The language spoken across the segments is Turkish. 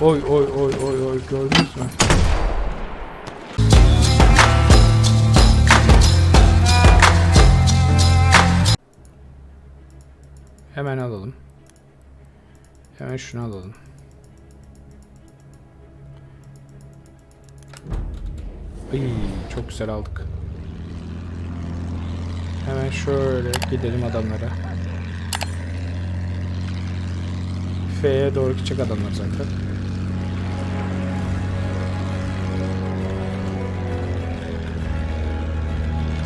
Oy oy oy oy oy gördünüz mü? Hemen alalım. Hemen şunu alalım. Ay çok güzel aldık. Hemen şöyle gidelim adamlara. F'ye doğru gidecek adamlar zaten.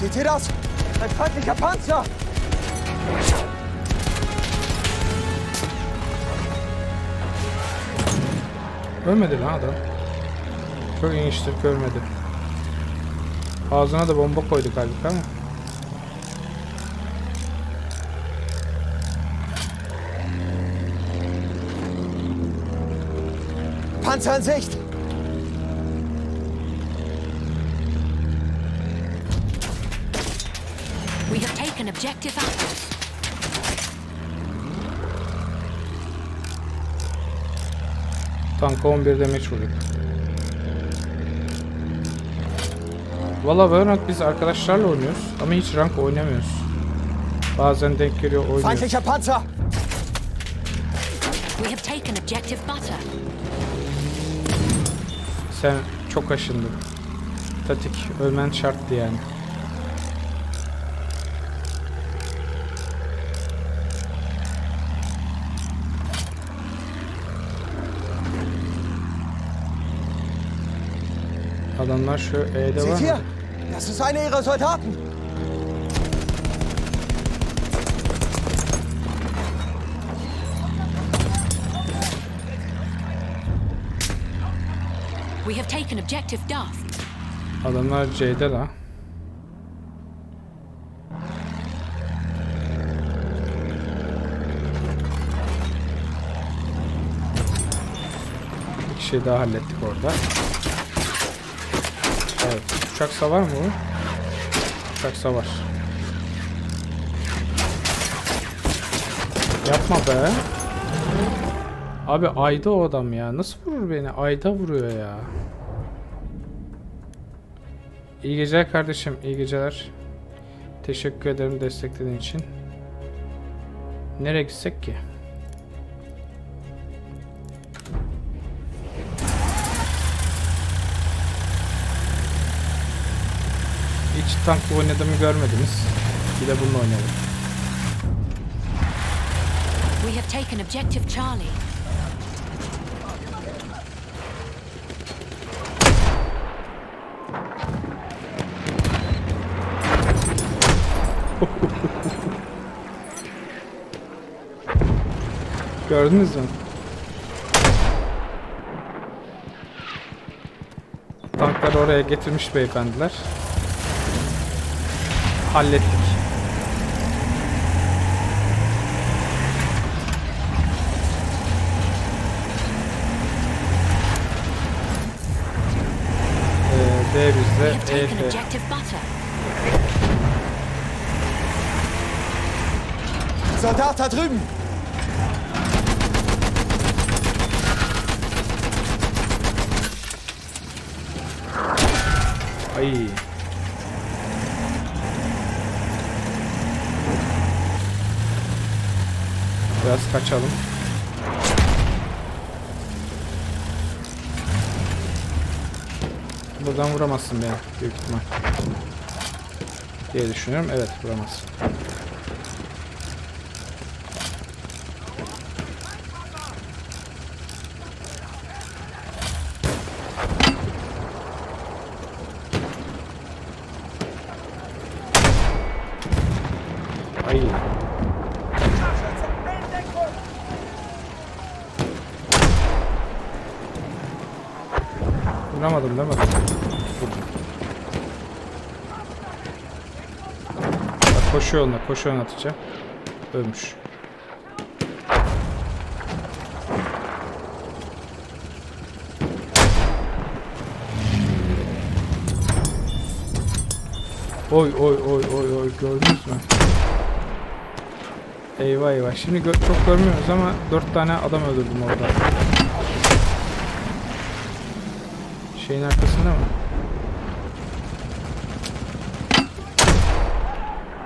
Seht ihr das? Ein feindlicher Panzer! Ölmedi lan adam. Çok ki ölmedi. Ağzına da bomba koyduk halbuki ama. Panzer in Sicht! Objective apples. Tanka 11 demeç vurduk. Valla Valorant biz arkadaşlarla oynuyoruz ama hiç rank oynamıyoruz. Bazen denk geliyor oynuyoruz. Feindlicher Panzer! We have taken objective butter. Sen çok aşındın. Tatik ölmen şarttı yani. Adamlar şu E'de var Seht? Das ist einer ihrer Soldaten! We have taken objective Duff. Adamlar C'de la. Bir şey daha hallettik orada. Uçak savar mı bu? Uçak savar. Yapma be. Abi ayda o adam ya. Nasıl vurur beni? Ayda vuruyor ya. İyi geceler kardeşim. iyi geceler. Teşekkür ederim desteklediğin için. Nereye gitsek ki? Tankla oynadığımı görmediniz. Bir de bununla oynayalım. We have taken objective Charlie. Gördünüz mü? Tankları oraya getirmiş beyefendiler. Hallettik. Ee, D We bizde, E butter. Soldat da drüben! Ay. Biraz kaçalım. Buradan vuramazsın beni büyük ihtimal. Diye düşünüyorum. Evet vuramazsın. Ay. Vuramadım değil mi? Koşu yoluna, koşu yoluna atacağım. Ölmüş. Oy oy oy oy oy gördünüz mü? Eyvah eyvah. Şimdi gö- çok görmüyoruz ama dört tane adam öldürdüm orada. Şeyin arkasında mı?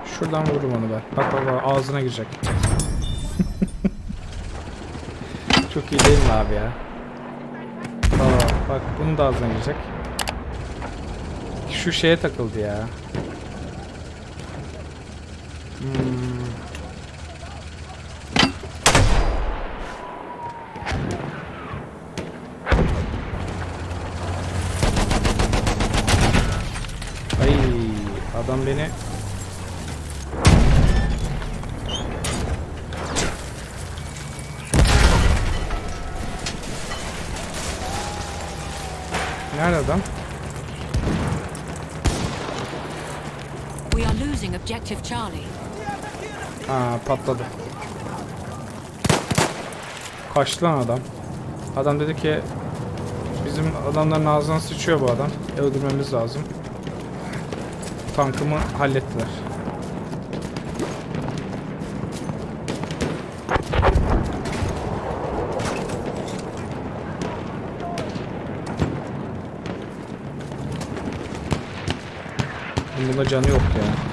Şuradan vururum onu ben. Bak bak bak ağzına girecek. Çok iyi değil mi abi ya? Aa, bak bunu da ağzına girecek. Şu şeye takıldı ya. Hmm. Ay adam beni Nerede adam? We are losing objective Charlie. Aa patladı. Kaçtı lan adam. Adam dedi ki bizim adamların ağzına sıçıyor bu adam. Öldürmemiz lazım. Tankımı hallettiler. Bunda canı yok ya.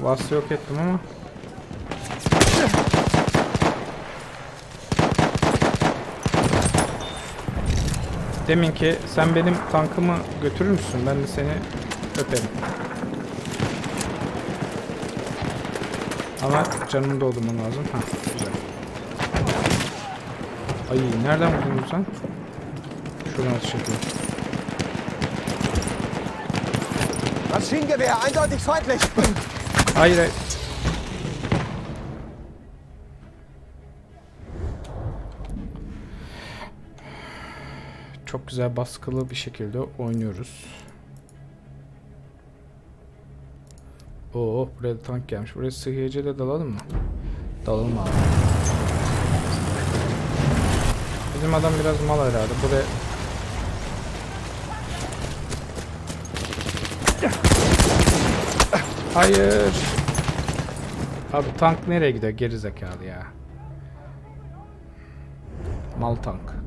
Vasfı yok ettim ama. Demin ki sen benim tankımı götürür müsün? Ben de seni öperim. Ama canımı doldurmam lazım. Ha, güzel. Ay nereden vurdun sen? Şuradan atış yapıyor. Maschinengewehr, eindeutig feindlich. Hayır hayır. Çok güzel baskılı bir şekilde oynuyoruz. Oo buraya tank gelmiş. Buraya sıhhiyece de dalalım mı? Dalalım abi. Bizim adam biraz mal herhalde. Buraya Hayır. Abi tank nereye gidiyor? Geri zekalı ya. Mal tank.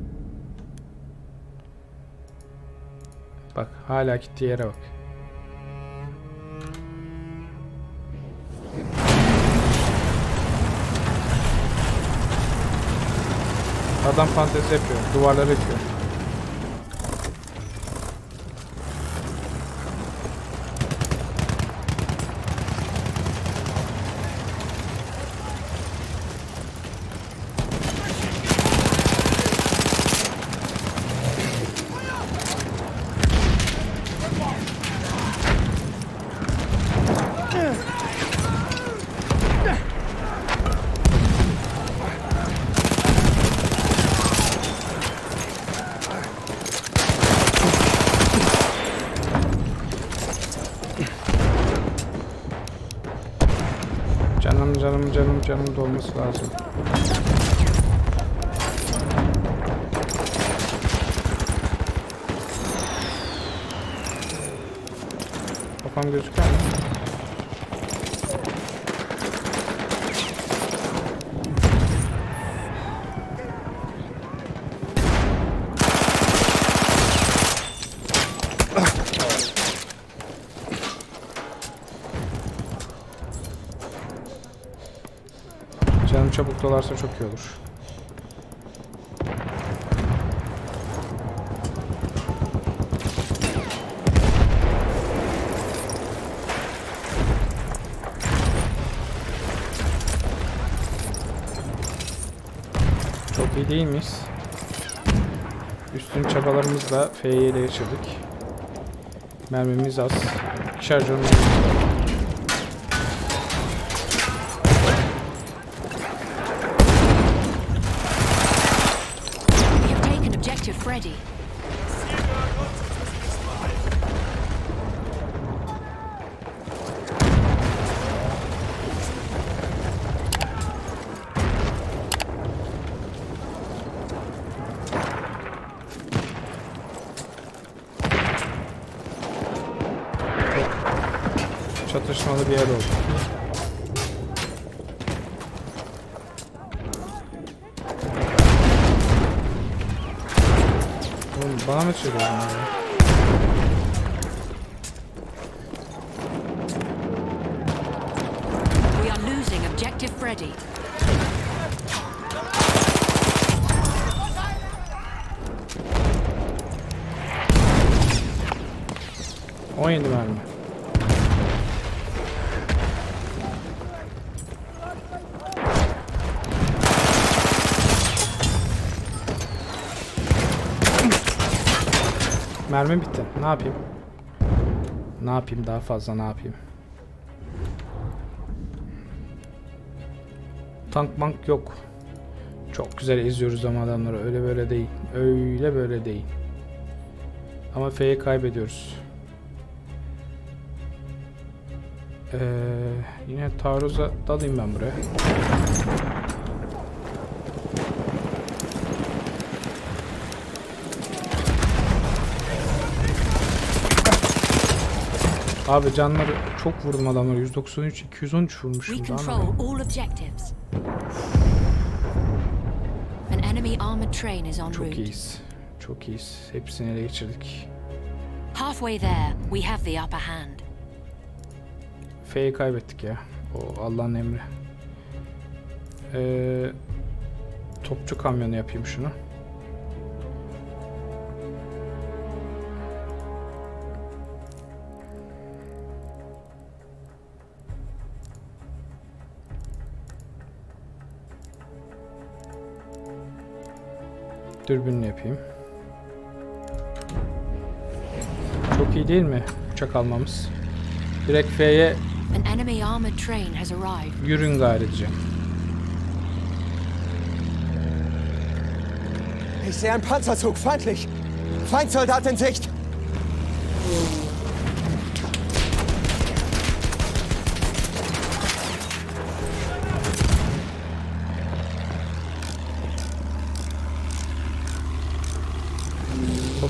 Bak hala gittiği yere bak. Adam fantezi yapıyor. Duvarları yapıyor. Canım canım canım dolması lazım. Kafam gözüküyor mu? Dolarsa çok iyi olur. Çok iyi değil miyiz? Üstün çabalarımızla F'ye geçirdik. Mermimiz az. Şarjörümüz ready. Çatışmalı bir yer oldu. Oğlum bana? We are losing objective Freddy. Mermi bitti. Ne yapayım? Ne yapayım daha fazla ne yapayım? Tank mank yok. Çok güzel eziyoruz ama adamları. Öyle böyle değil. Öyle böyle değil. Ama F'yi kaybediyoruz. Ee, yine taarruza dalayım ben buraya. Abi canları çok vurdum adamları 193 213 We vurmuşum daha ne control yapayım? all objectives. An enemy armored train is en Çok iyiyiz. Çok iyiyiz. Hepsini ele geçirdik. Halfway there, we have the upper hand. F'yi kaybettik ya. O Allah'ın emri. Ee, topçu kamyonu yapayım şunu. Dürbünle yapayım. Çok iyi değil mi uçak almamız? Direkt F'ye An enemy armored train has arrived. Yürün gayri diyeceğim. Ich sehe einen Panzerzug, feindlich. Feindsoldat in Sicht.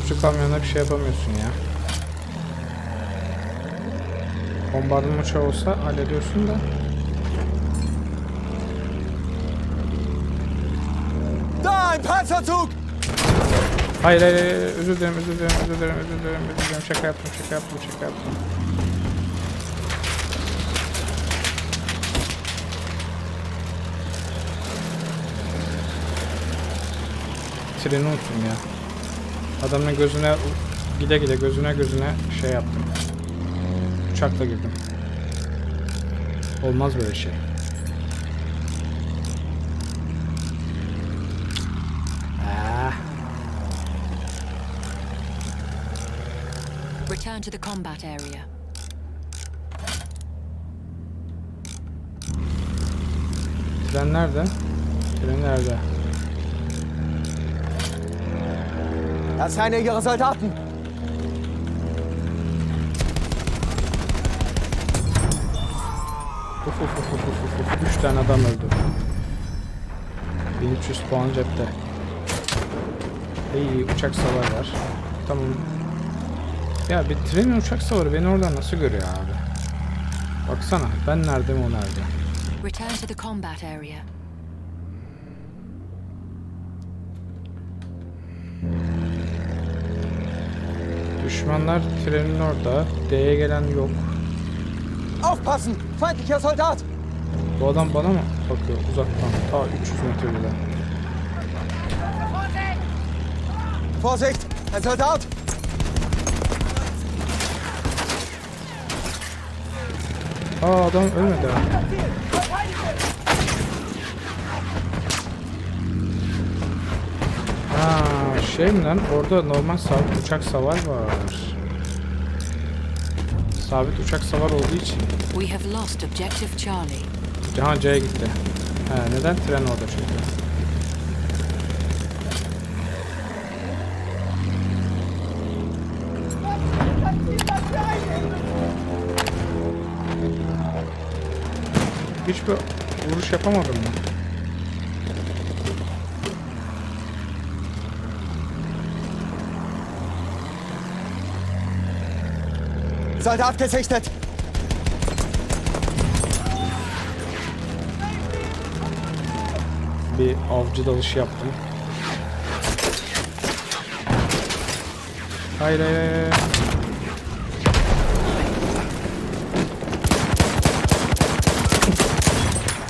Topçu kamyonuna bir şey yapamıyorsun ya. Bombardıman uçağı olsa hallediyorsun da. Da, ein Panzerzug! Hayır hayır hayır özür dilerim özür dilerim özür dilerim özür dilerim özür dilerim şaka yaptım şaka yaptım şaka yaptım. Treni unuttum ya. Adamın gözüne gide gide gözüne gözüne şey yaptım. Uçakla girdim. Olmaz böyle şey. Ah. Return to the combat area. Tren nerede? Tren nerede? Das ist einer ihrer Soldaten. Uf uf uf uf uf uf. Üç tane adam öldü. 1300 puan cepte. İyi uçak savar var. Tamam. Ya bir trenin uçak savarı beni oradan nasıl görüyor abi? Baksana ben neredeyim o nerede? Return to the combat area. Düşmanlar trenin orada. D'ye gelen yok. Aufpassen! Feindlicher Soldat! Bu adam bana mı bakıyor uzaktan? Ta 300 metre bile. Vorsicht! Ein Soldat! Aa adam ölmedi. ha. Ha şey mi lan? Orada normal sabit uçak savar var. Sabit uçak savar olduğu için. We have lost objective Charlie. Cihan C'ye gitti. He, neden tren orada çünkü? Hiçbir vuruş yapamadım mı? Soldat gesichtet! Bir avcı dalışı yaptım. Hayır hayır hayır.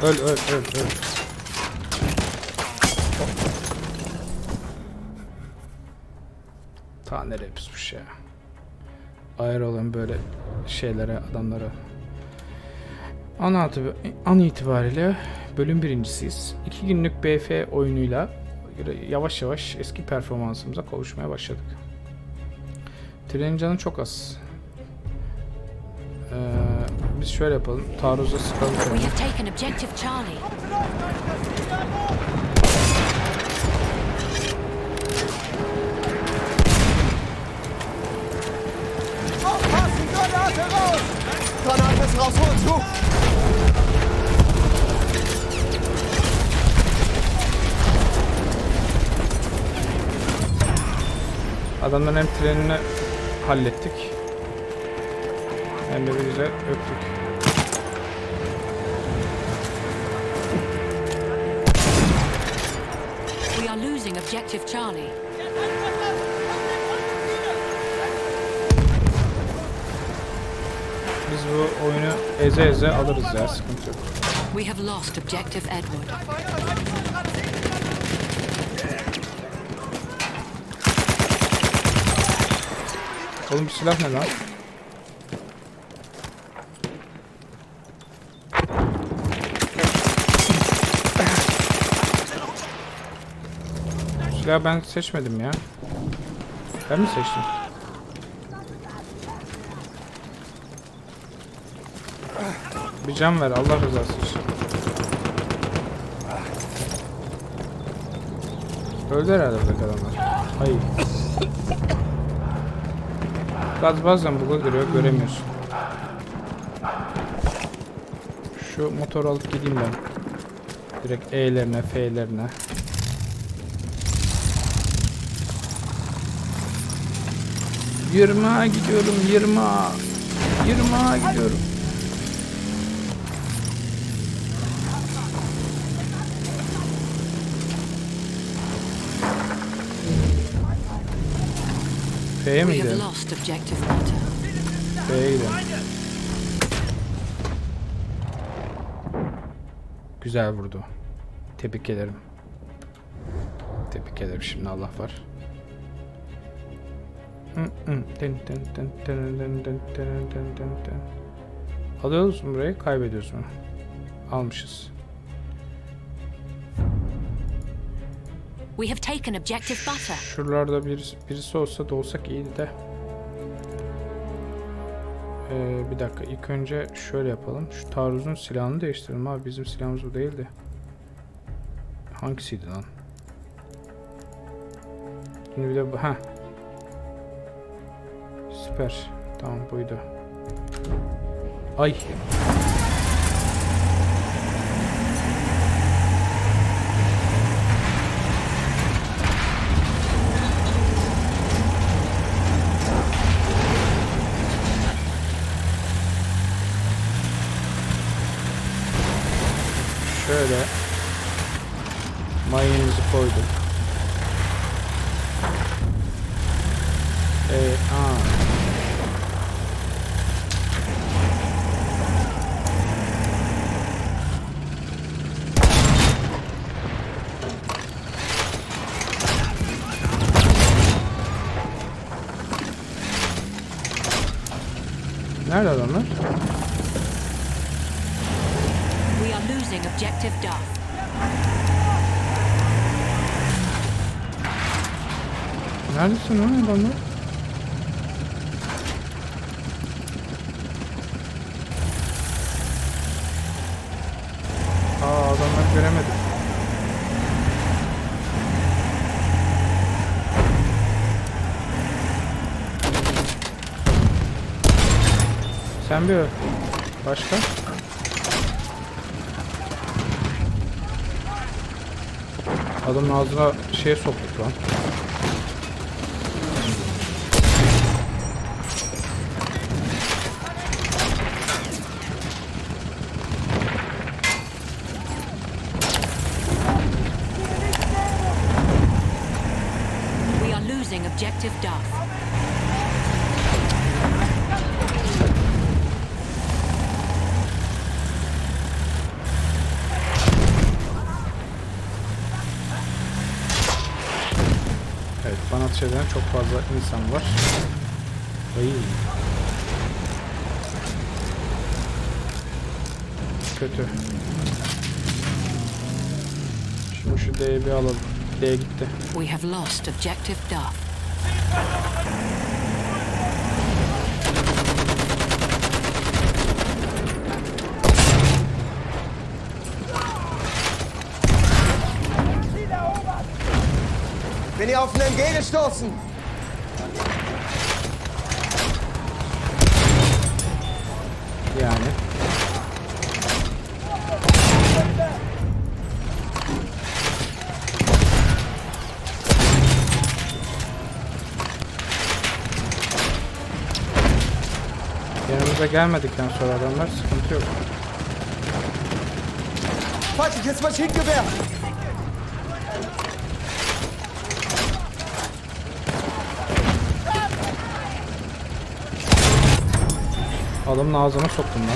Öl öl öl öl. Ta nereye pusmuş ya. Ayar olan böyle şeylere, adamlara. An, an itibariyle bölüm birincisiyiz. İki günlük BF oyunuyla yavaş yavaş eski performansımıza kavuşmaya başladık. Trenin canı çok az. Ee, biz şöyle yapalım. Taarruza sıkalım. Zu! Adamların hem trenini hallettik. Hem de bir güzel öptük. We are losing objective Charlie. Biz bu oyunu eze eze alırız ya sıkıntı yok. We have lost objective Edward. Oğlum bu silah ne lan? Silahı ben seçmedim ya. Ben mi seçtim? Bir can ver Allah rızası için. Öldü herhalde buradaki adamlar. Hayır. Gaz bazen buga giriyor göremiyorsun. Şu motoru alıp gideyim ben. Direkt E'lerine F'lerine. Yirmi gidiyorum yirmi. Yirmi gidiyorum. B'ye mi gidelim? B'ye gidelim. Güzel vurdu. Tebrik ederim. Tebrik ederim şimdi Allah var. Alıyoruz mu burayı? Kaybediyoruz mu? Almışız. We have taken objective Butter. Şuralarda birisi, birisi olsa da olsak iyiydi de. Ee, bir dakika ilk önce şöyle yapalım. Şu taarruzun silahını değiştirelim abi. Bizim silahımız bu değildi. Hangisiydi lan? Şimdi bir de bu. Heh. Süper. Tamam buydu. Ay. Şöyle mayonezi koyduk. Ee, aa. Nerede adamlar? yapsın lan adamlar? Aa adamları göremedim. Sen bir öl. Başka? Adamın ağzına şey soktuk lan. Bana ateş eden çok fazla insan var. Ay. Kötü. Şimdi şu D'yi alalım. D gitti. We have lost objective Duff. Auf einen MG gestoßen? Yani. Yanımıza gelmedikten sonra adamlar sıkıntı yok. Feindliches Maschinengewehr! Adamın ağzına soktum lan.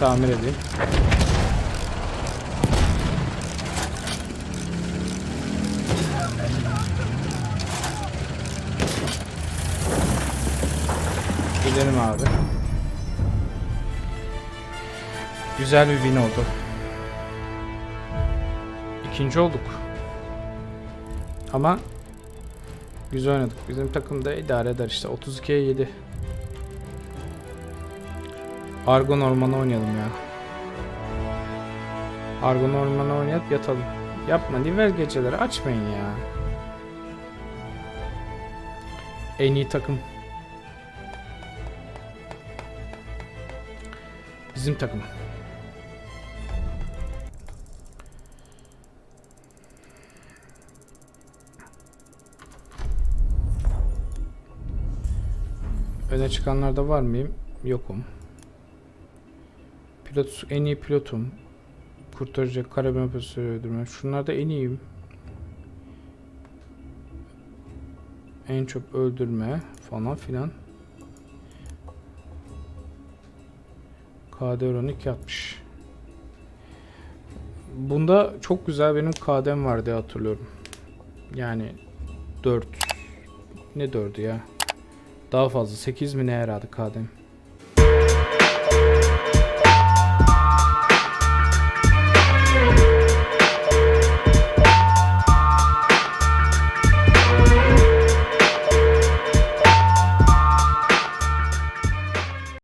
Tamir edeyim. Gidelim abi. Güzel bir win oldu. İkinci olduk. Ama güzel oynadık. Bizim takım da idare eder işte. 32'ye 7. Argon Ormanı oynayalım ya. Argon Ormanı oynayıp yatalım. Yapma Nivel geceleri açmayın ya. En iyi takım. Bizim takım. Öne çıkanlarda var mıyım? Yokum. Pilot, en iyi pilotum. Kurtarıcı, karabin operatörü öldürme. Şunlarda en iyiyim. En çok öldürme falan filan. KD oranı 260. Bunda çok güzel benim KD'm var diye hatırlıyorum. Yani 4. Ne 4'ü ya? Daha fazla. 8 mi ne herhalde KD'm.